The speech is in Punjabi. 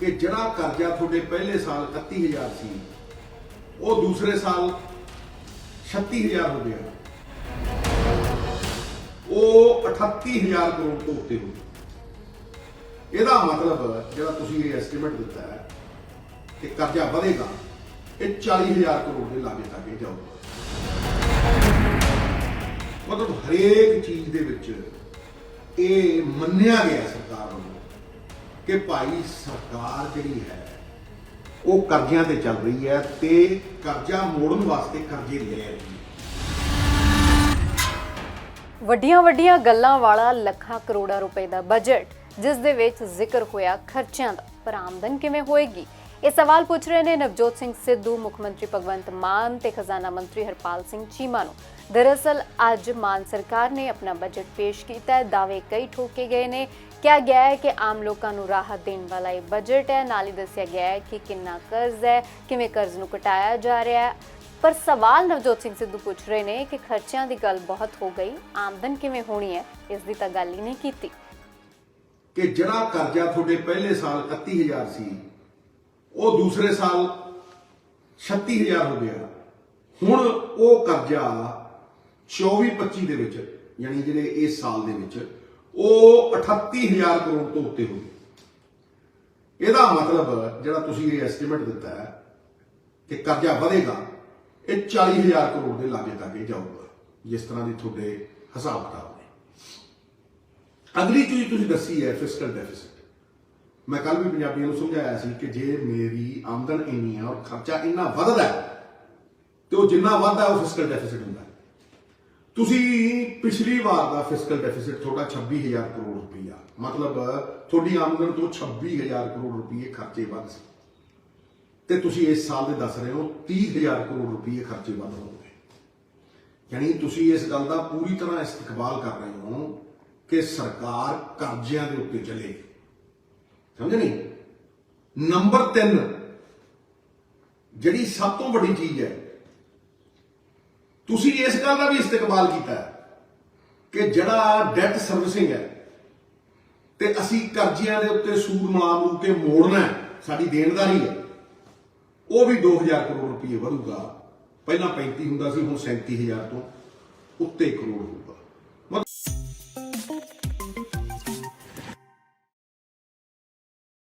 ਕਿ ਜਿਹੜਾ ਕਰਜ਼ਾ ਤੁਹਾਡੇ ਪਹਿਲੇ ਸਾਲ 31000 ਸੀ, ਉਹ ਦੂਸਰੇ ਸਾਲ 36000 ਹੋ ਗਿਆ। ਉਹ 38000 ਕਰੋੜ ਤੋਂ ਉੱਤੇ ਹੋ ਇਹਦਾ ਮਤਲਬ ਜਿਹੜਾ ਤੁਸੀਂ ਇਹ ਐਸਟੀਮੇਟ ਦਿੱਤਾ ਹੈ ਕਿ ਕਰਜ਼ਾ ਵਧੇਗਾ, ਇਹ 40000 ਕਰੋੜ ਦੇ ਲਾਗੇ ਤੱਕ ਜਾਊਗਾ। ਮਤਲਬ ਹਰੇਕ ਚੀਜ਼ ਦੇ ਵਿੱਚ ਇਹ ਮੰਨਿਆ ਗਿਆ ਸਰਕਾਰ ਵੱਲੋਂ ਕਿ ਭਾਈ ਸਰਕਾਰ ਜਿਹੜੀ ਹੈ, ਉਹ ਕਰਜ਼ਿਆਂ ਤੇ ਚੱਲ ਰਹੀ ਹੈ ਤੇ ਕਰਜ਼ਾ ਮੋੜਨ ਵਾਸਤੇ ਕਰਜ਼ੇ ਲੈ ਰਹੀ ਹੈ। ਵੱਡੀਆਂ ਵੱਡੀਆਂ ਗੱਲਾਂ ਵਾਲਾ ਲੱਖਾਂ ਕਰੋੜਾਂ ਰੁਪਏ ਦਾ ਬਜਟ ਜਿਸ ਦੇ ਵਿੱਚ ਜ਼ਿਕਰ ਹੋਇਆ ਖਰਚਿਆਂ ਦਾ। ਪਰ ਆਮਦਨ ਕਿਵੇਂ ਹੋਏਗੀ? ਇਹ ਸਵਾਲ ਪੁੱਛ ਰਹੇ ਨੇ ਨਵਜੋਤ ਸਿੰਘ ਸਿੱਧੂ, ਮੁੱਖ ਮੰਤਰੀ ਭਗਵੰਤ ਮਾਨ ਤੇ ਖਜ਼ਾਨਾ ਮੰਤਰੀ ਹਰਪਾਲ ਸਿੰਘ ਚੀਮਾ ਨੂੰ। ਦਰਅਸਲ, ਅੱਜ ਮਾਨ ਸਰਕਾਰ ਨੇ ਆਪਣਾ ਬਜਟ ਪੇਸ਼ ਕੀਤਾ ਹੈ। ਦਾਅਵੇ ਕਈ ਠੋਕੇ ਗਏ ਨੇ ਕਿਹਾ ਗਿਆ ਹੈ ਕਿ ਆਮ ਲੋਕਾਂ ਨੂੰ ਰਾਹਤ ਦੇਣ ਵਾਲਾ ਇਹ ਬਜਟ ਹੈ। ਨਾਲ ਹੀ ਦੱਸਿਆ ਗਿਆ ਹੈ ਕਿ ਕਿੰਨਾ ਕਰਜ਼ ਹੈ, ਕਿਵੇਂ ਕਰਜ਼ ਨੂੰ ਘਟਾਇਆ ਜਾ ਰਿਹਾ ਹੈ। ਪਰ ਸਵਾਲ ਨਵਜੋਤ ਸਿੰਘ ਸਿੱਧੂ ਪੁੱਛ ਰਹੇ ਨੇ ਕਿ ਖਰਚਿਆਂ ਦੀ ਗੱਲ ਬਹੁਤ ਹੋ ਗਈ। ਆਮਦਨ ਕਿਵੇਂ ਹੋਣੀ ਹੈ? ਇਸ ਦੀ ਤਾਂ ਗੱਲ ਹੀ ਨਹੀਂ ਕੀਤੀ। ਕਿ ਜਿਹੜਾ ਕਰਜ਼ਾ ਤੁਹਾਡੇ ਪਹਿਲੇ ਸਾਲ 31000 ਸੀ, ਉਹ ਦੂਸਰੇ ਸਾਲ 36000 ਹੋ ਗਿਆ। ਹੁਣ ਉਹ ਕਰਜ਼ਾ 24-25 ਦੇ ਵਿੱਚ, ਯਾਨੀ ਜਿਹੜੇ ਇਸ ਸਾਲ ਦੇ ਵਿੱਚ ਉਹ 38000 ਕਰੋੜ ਤੋਂ ਉੱਤੇ ਹੋ ਇਹਦਾ ਮਤਲਬ ਜਿਹੜਾ ਤੁਸੀਂ ਇਹ ਐਸਟੀਮੇਟ ਦਿੱਤਾ ਹੈ ਕਿ ਕਰਜ਼ਾ ਵਧੇਗਾ, ਇਹ 40000 ਕਰੋੜ ਦੇ ਲਾਗੇ ਤੱਕ ਜਾਊਗਾ, ਜਿਸ ਤਰ੍ਹਾਂ ਦੀ ਤੁਹਾਡੇ ਹਿਸਾਬ ਕਿਤਾਬ ਨੇ। ਅਗਲੀ ਚੀਜ਼ ਤੁਸੀਂ ਦੱਸੀ ਹੈ ਫਿਸਕਲ ਡੈਫਿਸਿਟ ਮੈਂ ਕੱਲ ਵੀ ਪੰਜਾਬੀਆਂ ਨੂੰ ਸਮਝਾਇਆ ਸੀ ਕਿ ਜੇ ਮੇਰੀ ਆਮਦਨ ਇੰਨੀ ਹੈ ਔਰ ਖਰਚਾ ਇੰਨਾ ਵੱਧਦਾ ਹੈ, ਤੇ ਉਹ ਜਿੰਨਾ ਵੱਧਦਾ ਉਹ ਫਿਸਕਲ ਡੈਫਿਸਿਟ ਹੁੰਦਾ ਤੁਸੀਂ ਪਿਛਲੀ ਵਾਰ ਦਾ ਫਿਸਕਲ ਡੈਫਿਸਿਟ ਤੁਹਾਡਾ 26000 ਕਰੋੜ ਰੁਪਈਆ। ਮਤਲਬ, ਤੁਹਾਡੀ ਆਮਦਨ ਤੋਂ 26000 ਕਰੋੜ ਰੁਪਈਏ ਖਰਚੇ ਵੱਧ ਸੀ। ਤੇ ਤੁਸੀਂ ਇਸ ਸਾਲ ਦੇ ਦੱਸ ਰਹੇ ਹੋ 30000 ਕਰੋੜ ਰੁਪਈਏ ਖਰਚੇ ਵੱਧ ਹੋਣਗੇ ਯਾਨੀ ਤੁਸੀਂ ਇਸ ਗੱਲ ਦਾ ਪੂਰੀ ਤਰ੍ਹਾਂ ਇਸਤਕਬਾਲ ਕਰ ਰਹੇ ਹੋ ਕਿ ਸਰਕਾਰ ਕਰਜ਼ਿਆਂ ਦੇ ਉੱਤੇ ਚੱਲੇ। ਸਮਝ ਨਹੀਂ? ਨੰਬਰ 3 ਜਿਹੜੀ ਸਭ ਤੋਂ ਵੱਡੀ ਚੀਜ਼ ਹੈ ਤੁਸੀਂ ਇਸ ਗੱਲ ਦਾ ਵੀ ਇਸਤਕਬਾਲ ਕੀਤਾ ਕਿ ਜਿਹੜਾ ਡੈਟ ਸਰਵਿਸਿੰਗ ਹੈ ਤੇ ਅਸੀਂ ਕਰਜ਼ਿਆਂ ਦੇ ਉੱਤੇ ਸੂਦ ਮਲਾ ਮੂ ਕੇ ਮੋੜਨਾ ਸਾਡੀ ਦੇਣਦਾਰੀ ਹੈ, ਉਹ ਵੀ 2000 ਕਰੋੜ ਰੁਪਏ ਵਧੂਗਾ। ਪਹਿਲਾਂ 35 ਹੁੰਦਾ ਸੀ, ਹੁਣ 37000 ਤੋਂ ਉੱਤੇ ਕਰੋੜ ਹੋਊਗਾ।